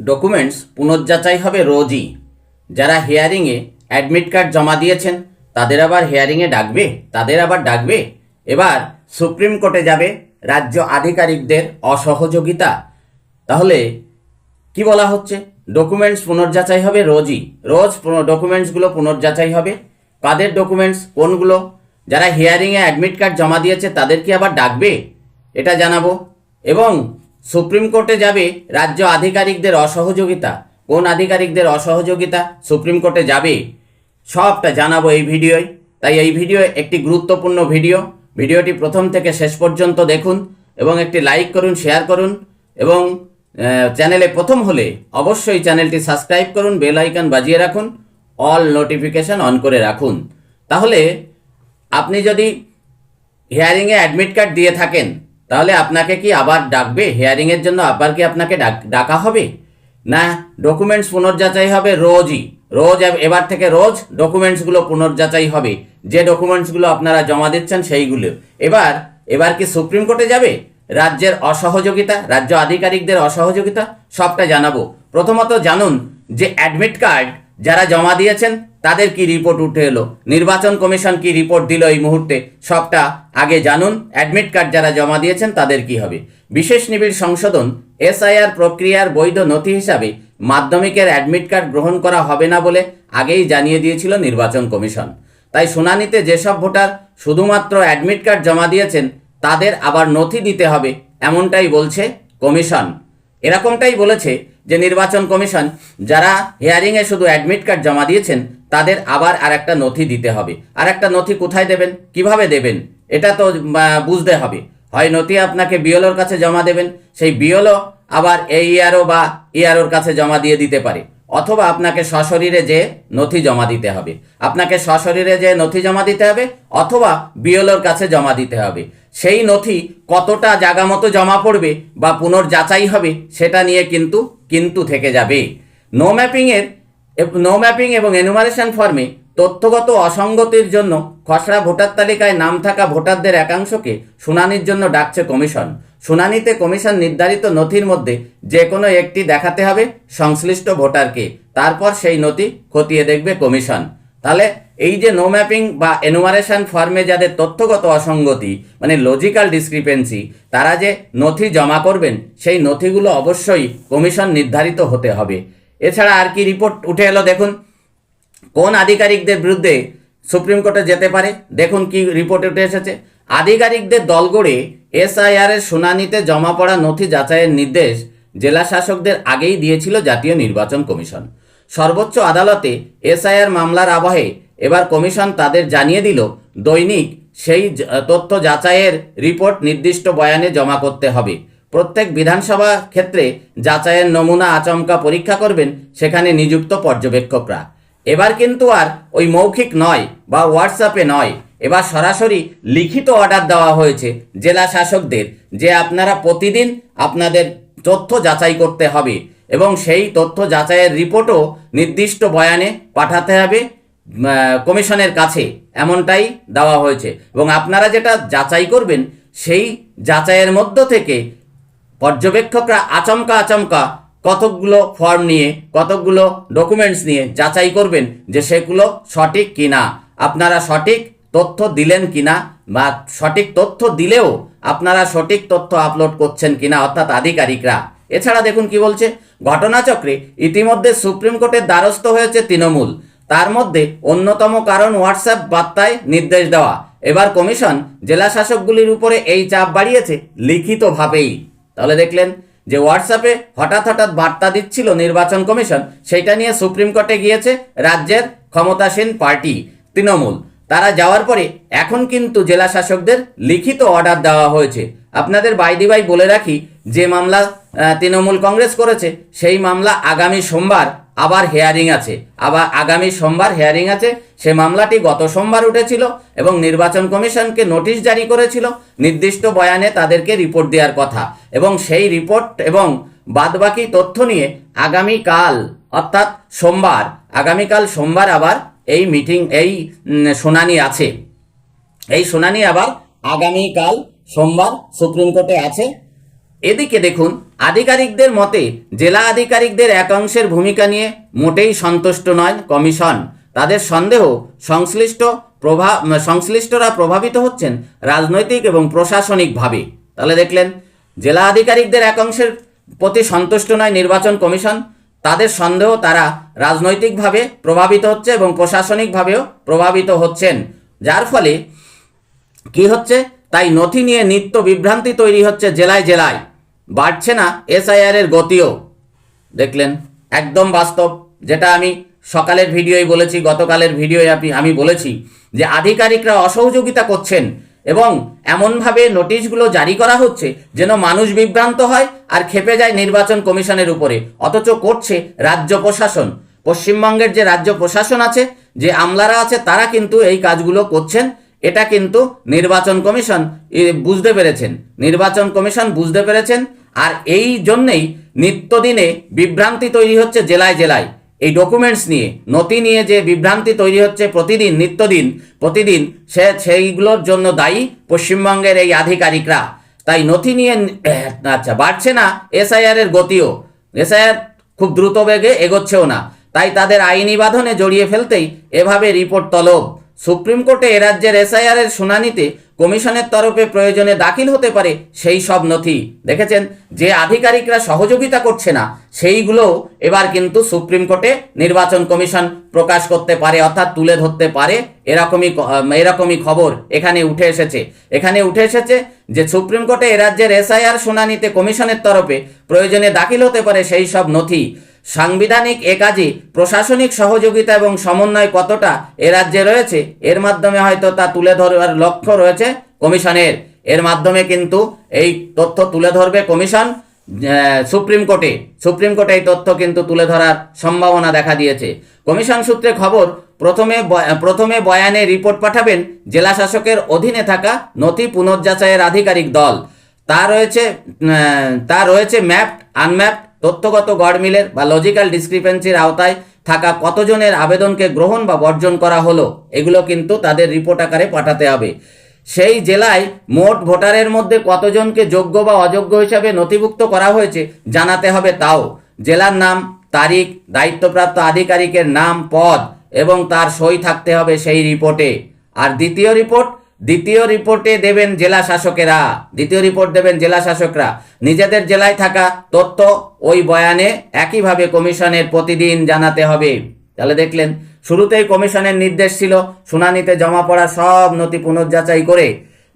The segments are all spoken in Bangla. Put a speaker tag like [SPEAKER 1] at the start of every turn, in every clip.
[SPEAKER 1] ডকুমেন্টস পুনর্যাচাই হবে রোজই। যারা হিয়ারিংয়ে অ্যাডমিট কার্ড জমা দিয়েছেন, তাদের আবার হিয়ারিংয়ে ডাকবে, তাদের আবার ডাকবে। এবার সুপ্রিম কোর্টে যাবে রাজ্য আধিকারিকদের অসহযোগিতা। তাহলে কি বলা হচ্ছে? ডকুমেন্টস পুনর্যাচাই হবে রোজই। রোজ ডকুমেন্টসগুলো পুনর্যাচাই হবে। কাদের ডকুমেন্টস কোনগুলো? যারা হিয়ারিংয়ে অ্যাডমিট কার্ড জমা দিয়েছে, তাদের কি আবার ডাকবে? এটা জানাব। এবং সুপ্রিম কোর্টে যাবে রাজ্য আধিকারিকদের অসহযোগিতা। কোন আধিকারিকদের অসহযোগিতা সুপ্রিম কোর্টে যাবে? সবটা জানাব এই ভিডিওয়। তাই এই ভিডিও একটি গুরুত্বপূর্ণ ভিডিও। ভিডিওটি প্রথম থেকে শেষ পর্যন্ত দেখুন এবং একটি লাইক করুন, শেয়ার করুন এবং চ্যানেলে প্রথম হলে অবশ্যই চ্যানেলটি সাবস্ক্রাইব করুন, বেল আইকন বাজিয়ে রাখুন, অল নোটিফিকেশন অন করে রাখুন। তাহলে আপনি যদি হিয়ারিংয়ে অ্যাডমিট কার্ড দিয়ে থাকেন তাহলে আপনাকে কি আবার ডাকবে? হিয়ারিংয়ের জন্য আবার কি আপনাকে ডাক- হবে? না ডকুমেন্টস পুনর্যাচাই হবে রোজই। রোজ এবার থেকে রোজ ডকুমেন্টসগুলো পুনর্যাচাই হবে। যে ডকুমেন্টসগুলো আপনারা জমা দিচ্ছেন সেইগুলো। এবার এবার কি সুপ্রিম কোর্টে যাবে? রাজ্যের অসহযোগিতা, রাজ্য আধিকারিকদের অসহযোগিতা, সবটা জানাব। প্রথমত জানুন যে অ্যাডমিট কার্ড যারা জমা দিয়েছেন তাদের কি রিপোর্ট উঠে এলো? নির্বাচন কমিশন কি রিপোর্ট দিল এই মুহূর্তে? সবটা আগে জানুন। অ্যাডমিট কার্ড যারা জমা দিয়েছেন, তাদের কি হবে? বিশেষ নিবিড় সংশোধন এসআইআর প্রক্রিয়ার বৈধ নথি হিসাবে মাধ্যমিকের অ্যাডমিট কার্ড গ্রহণ করা হবে না বলে আগেই জানিয়ে দিয়েছিল নির্বাচন কমিশন। তাই শুনানিতে যেসব ভোটার শুধুমাত্র অ্যাডমিট কার্ড জমা দিয়েছেন, তাদের আবার নথি দিতে হবে, এমনটাই বলছে কমিশন। এরকমটাই বলেছে যে নির্বাচন কমিশন, যারা হিয়ারিংয়ে শুধু অ্যাডমিট কার্ড জমা দিয়েছেন তাদের আবার আর একটা নথি দিতে হবে। আর একটা নথি কোথায় দেবেন? কীভাবে দেবেন? এটা তো বুঝতে হবে। হয় নথি আপনাকে বিওলোর কাছে জমা দেবেন, সেই বিওলো আবার এই ইয়ারও বা ইয়ারোর কাছে জমা দিয়ে দিতে পারে। অথবা আপনাকে সশরীরে যে নথি জমা দিতে হবে। আপনাকে সশরীরে যে নথি জমা দিতে হবে, অথবা বিওলোর কাছে জমা দিতে হবে। সেই নথি কতটা জায়গা মতো জমা পড়বে বা পুনর্যাচাই হবে, সেটা নিয়ে কিন্তু কিন্তু থেকে যাবে। নো ম্যাপিংয়ের নো ম্যাপিং এবং এনুমারেশন ফর্মে তথ্যগত অসঙ্গতির জন্য খসড়া ভোটার তালিকায় নাম থাকা ভোটারদের একাংশকে শুনানির জন্য ডাকছে কমিশন। শুনানিতে কমিশন নির্ধারিত নথির মধ্যে যে কোনো একটি দেখাতে হবে সংশ্লিষ্ট ভোটারকে। তারপর সেই নথি খতিয়ে দেখবে কমিশন। তাহলে এই যে নো ম্যাপিং বা এনুমারেশন ফর্মে যাদের তথ্যগত অসঙ্গতি মানে লজিক্যাল ডিসক্রিপেন্সি তারা যে নথি জমা করবেন, সেই নথিগুলো অবশ্যই কমিশন নির্ধারিত হতে হবে। এছাড়া আর কি রিপোর্ট উঠে এলো, দেখুন, কোন আধিকারিকদের বিরুদ্ধে সুপ্রিম কোর্টে যেতে পারে, দেখুন কি রিপোর্ট উঠে এসেছে। আধিকারিকদের দল গড়ে এসআইআর এর শুনানিতে জমা পড়া নথি যাচাইয়ের নির্দেশ জেলা শাসকদের আগেই দিয়েছিল জাতীয় নির্বাচন কমিশন। সর্বোচ্চ আদালতে এসআইআর মামলার আবহে এবার কমিশন তাদের জানিয়ে দিল, দৈনিক সেই তথ্য যাচাইয়ের রিপোর্ট নির্দিষ্ট বয়ানে জমা করতে হবে। প্রত্যেক বিধানসভা ক্ষেত্রে যাচাইয়ের নমুনা আচমকা পরীক্ষা করবেন সেখানে নিযুক্ত পর্যবেক্ষকরা। এবার কিন্তু আর ওই মৌখিক নয় বা হোয়াটসঅ্যাপে নয়। এবার সরাসরি লিখিত অর্ডার দেওয়া হয়েছে জেলা শাসকদের যে আপনারা প্রতিদিন আপনাদের তথ্য যাচাই করতে হবে এবং সেই তথ্য যাচাইয়ের রিপোর্টও নির্দিষ্ট বয়ানে পাঠাতে হবে কমিশনের কাছে। এমনটাই দেওয়া হয়েছে। এবং আপনারা যেটা যাচাই করবেন সেই যাচাইয়ের মধ্য থেকে পর্যবেক্ষকরা আচমকা আচমকা কতকগুলো ফর্ম নিয়ে, কতকগুলো ডকুমেন্টস নিয়ে যাচাই করবেন যে সেগুলো সঠিক কিনা। আপনারা সঠিক তথ্য দিলেন কিনা বা সঠিক তথ্য দিলেও আপনারা সঠিক তথ্য আপলোড করছেন কিনা অর্থাৎ আধিকারিকরা। এছাড়া দেখুন কি বলছে, ঘটনাচক্রে ইতিমধ্যে সুপ্রিম কোর্টের দ্বারস্থ হয়েছে তৃণমূল। তার মধ্যে অন্যতম কারণ হোয়াটসঅ্যাপ বার্তায় নির্দেশ দেওয়া। এবার কমিশন জেলা শাসকগুলির উপরে এই চাপ বাড়িয়েছে লিখিতভাবেই। তাহলে দেখলেন যে হোয়াটসঅ্যাপে হঠাৎ হঠাৎ বার্তা দিচ্ছিল নির্বাচন কমিশন সেটা নিয়ে সুপ্রিম কোর্টে গিয়েছে রাজ্যের ক্ষমতাসীন পার্টি তৃণমূল। তারা যাওয়ার পরে এখন কিন্তু জেলা শাসকদের লিখিত অর্ডার দেওয়া হয়েছে। আপনাদের বাইদি বাই বলে রাখি, যে মামলা তৃণমূল কংগ্রেস করেছে, সেই মামলা আগামী সোমবার আবার হেয়ারিং আছে। আবার আগামী সোমবার হেয়ারিং আছে। সে মামলাটি গত সোমবার উঠেছিল এবং নির্বাচন কমিশনকে নোটিশ জারি করেছিল নির্দিষ্ট বয়ানে তাদেরকে রিপোর্ট দেওয়ার কথা। এবং সেই রিপোর্ট এবং বাদবাকি তথ্য নিয়ে আগামীকাল, অর্থাৎ সোমবার, আগামীকাল সোমবার আবার এই মিটিং এই শুনানি আছে। এই শুনানি আবার আগামীকাল সোমবার সুপ্রিম কোর্টে আছে। এদিকে দেখুন, আধিকারিকদের মতে জেলা আধিকারিকদের একাংশের ভূমিকা নিয়ে মোটেই সন্তুষ্ট নয় কমিশন। তাদের সন্দেহ, সংশ্লিষ্ট প্রভাব সংশ্লিষ্টরা প্রভাবিত হচ্ছেন রাজনৈতিক এবং প্রশাসনিকভাবে। তাহলে দেখলেন, জেলা আধিকারিকদের একাংশের প্রতি সন্তুষ্ট নয় নির্বাচন কমিশন, তাদের সন্দেহ তারা রাজনৈতিকভাবে প্রভাবিত হচ্ছে এবং প্রশাসনিকভাবেও প্রভাবিত হচ্ছেন। যার ফলে কি হচ্ছে? তাই নথি নিয়ে নিত্য বিভ্রান্তি তৈরি হচ্ছে জেলায় জেলায়। বাড়ছে না এসআইআর এর গতিও। দেখলেন, একদম বাস্তব, যেটা আমি সকালের ভিডিওয় বলেছি, গতকালের ভিডিওয় আপনি, আমি বলেছি যে আধিকারিকরা অসহযোগিতা করছেন এবং এমনভাবে নোটিশগুলো জারি করা হচ্ছে যেন মানুষ বিভ্রান্ত হয় আর খেপে যায় নির্বাচন কমিশনের উপরে, অথচ করছে রাজ্য প্রশাসন। পশ্চিমবঙ্গের যে রাজ্য প্রশাসন আছে, যে আমলারা আছে, তারা কিন্তু এই কাজগুলো করছেন এটা কিন্তু নির্বাচন কমিশন বুঝতে পেরেছেন। নির্বাচন কমিশন বুঝতে পেরেছেন, আর এই জন্যেই নিত্যদিনে বিভ্রান্তি তৈরি হচ্ছে জেলায় জেলায়। এই ডকুমেন্টস নিয়ে, নথি নিয়ে যে বিভ্রান্তি তৈরি হচ্ছে প্রতিদিন, নিত্যদিন, প্রতিদিন, সে, সেইগুলোর জন্য দায়ী পশ্চিমবঙ্গের এই আধিকারিকরা। তাই নথি নিয়ে আচ্ছা বাড়ছে না এসআইআর এর গতিও। এসআইআর খুব দ্রুত বেগে এগোচ্ছেও না। তাই তাদের আইনি বাঁধনে জড়িয়ে ফেলতেই এভাবে রিপোর্ট তলব। সুপ্রিম কোর্টে এ রাজ্যের এসআইআর এর শুনানিতে কমিশনের তরফে প্রয়োজনে দাখিল হতে পারে সেই সব নথি। দেখেছেন? যে আধিকারিকরা সহযোগিতা করছে না, সেইগুলো এবার কিন্তু সুপ্রিম কোর্টে নির্বাচন কমিশন প্রকাশ করতে পারে, অর্থাৎ তুলে ধরতে পারে। এরকমই এরকমই খবর এখানে উঠে এসেছে। এখানে উঠে এসেছে যে সুপ্রিম কোর্টে এ রাজ্যের এসআইআর শুনানিতে কমিশনের তরফে প্রয়োজনে দাখিল হতে পারে সেই সব নথি। সাংবিধানিক এ কাজে প্রশাসনিক সহযোগিতা এবং সমন্বয় কতটা এ রাজ্যে রয়েছে, এর মাধ্যমে হয়তো তা তুলে ধরার লক্ষ্য রয়েছে কমিশনের। এর মাধ্যমে কিন্তু এই তথ্য তুলে ধরবে কমিশন সুপ্রিম কোর্টে। সুপ্রিম কোর্টে এই তথ্য কিন্তু তুলে ধরার সম্ভাবনা দেখা দিয়েছে। কমিশন সূত্রে খবর, প্রথমে প্রথমে বয়ানে রিপোর্ট পাঠাবেন জেলা শাসকের অধীনে থাকা নথি পুনর্যাচাইয়ের আধিকারিক দল। তা রয়েছে তা রয়েছে ম্যাপড, আনম্যাপড তথ্যগত গড়মিলের বা লজিক্যাল ডিসক্রিপেন্সির আওতায় থাকা কতজনের আবেদনকে গ্রহণ বা বর্জন করা হলো, এগুলো কিন্তু তাদের রিপোর্ট আকারে পাঠাতে হবে। সেই জেলায় মোট ভোটারের মধ্যে কতজনকে যোগ্য বা অযোগ্য হিসাবে নথিভুক্ত করা হয়েছে জানাতে হবে তাও। জেলার নাম, তারিখ, দায়িত্বপ্রাপ্ত আধিকারিকের নাম, পদ এবং তার সই থাকতে হবে সেই রিপোর্টে আর দ্বিতীয় রিপোর্ট দ্বিতীয় রিপোর্টে দেবেন জেলা শাসকেরা। দ্বিতীয় রিপোর্ট দেবেন জেলা শাসকরা। নিজেদের জেলায় থাকা তথ্য ওই বয়ানে একইভাবে কমিশনের প্রতিদিন জানাতে হবে। তাহলে দেখলেন, শুরুতেই কমিশনের নির্দেশ ছিল, শুনানিতে জমা পড়া সব নথি পুনর্যাচাই করে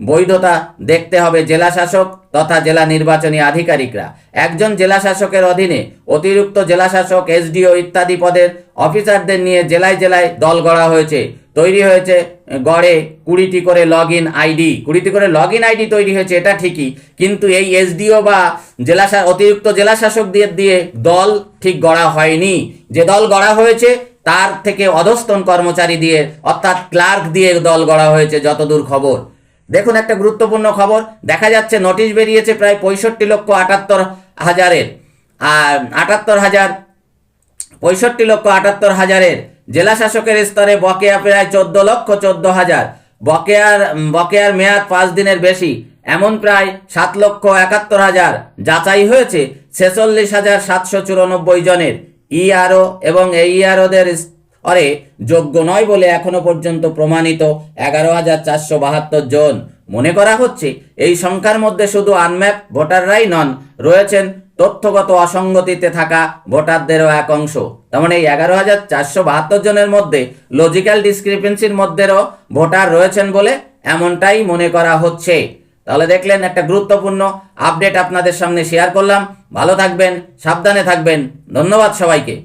[SPEAKER 1] বৈধতা দেখতে হবে জেলা শাসক তথা জেলা নির্বাচনী আধিকারিকরা। একজন জেলা শাসকের অধীনে অতিরিক্ত জেলা শাসক এসডিও ইত্যাদি পদের অফিসারদের নিয়ে জেলায় জেলায় দল গড়া হয়েছে। তৈরি হয়েছে গড়ে কুড়িটি করে লগ ইন আইডি কুড়িটি করে লগ ইন আইডি তৈরি হয়েছে, এটা ঠিকই। কিন্তু এই এসডিও বা জেলা অতিরিক্ত জেলা শাসক দিয়ে দিয়ে দল ঠিক গড়া হয়নি। যে দল গড়া হয়েছে, তার থেকে অধস্তন কর্মচারী দিয়ে, অর্থাৎ ক্লার্ক দিয়ে দল গড়া হয়েছে, যতদূর খবর। দেখুন একটা গুরুত্বপূর্ণ খবর, দেখা যাচ্ছে নোটিশ বেরিয়েছে প্রায় পঁয়ষট্টি লক্ষ আটাত্তর হাজারের। আটাত্তর হাজার, পঁয়ষট্টি লক্ষ আটাত্তর হাজারের। জেলা শাসকের স্তরে বকেয়া প্রায় চোদ্দ লক্ষ চোদ্দ হাজার। বকেয়ার বকেয়ার মেয়াদ পাঁচ দিনের বেশি, এমন প্রায় সাত লক্ষ একাত্তর হাজার। যাচাই হয়েছে ছেচল্লিশ হাজার সাতশো চুরানব্বই জনের। ইআরও এবং এই স্তরে যোগ্য নয় বলে এখনও পর্যন্ত প্রমাণিত এগারো হাজার চারশো বাহাত্তর জন। মনে করা হচ্ছে, এই সংখ্যার মধ্যে শুধু আনম্যাপ ভোটাররাই নন, রয়েছেন তথ্যগত অসঙ্গতিতে থাকা ভোটারদেরও এক অংশ। তার মানে এই এগারো হাজার চারশো বাহাত্তর জনের মধ্যে লজিক্যাল ডিসক্রিপেন্সির মধ্যেও ভোটার রয়েছেন বলে এমনটাই মনে করা হচ্ছে। তাহলে দেখলেন, একটা গুরুত্বপূর্ণ আপডেট আপনাদের সামনে শেয়ার করলাম। ভালো থাকবেন, সাবধানে থাকবেন। ধন্যবাদ সবাইকে।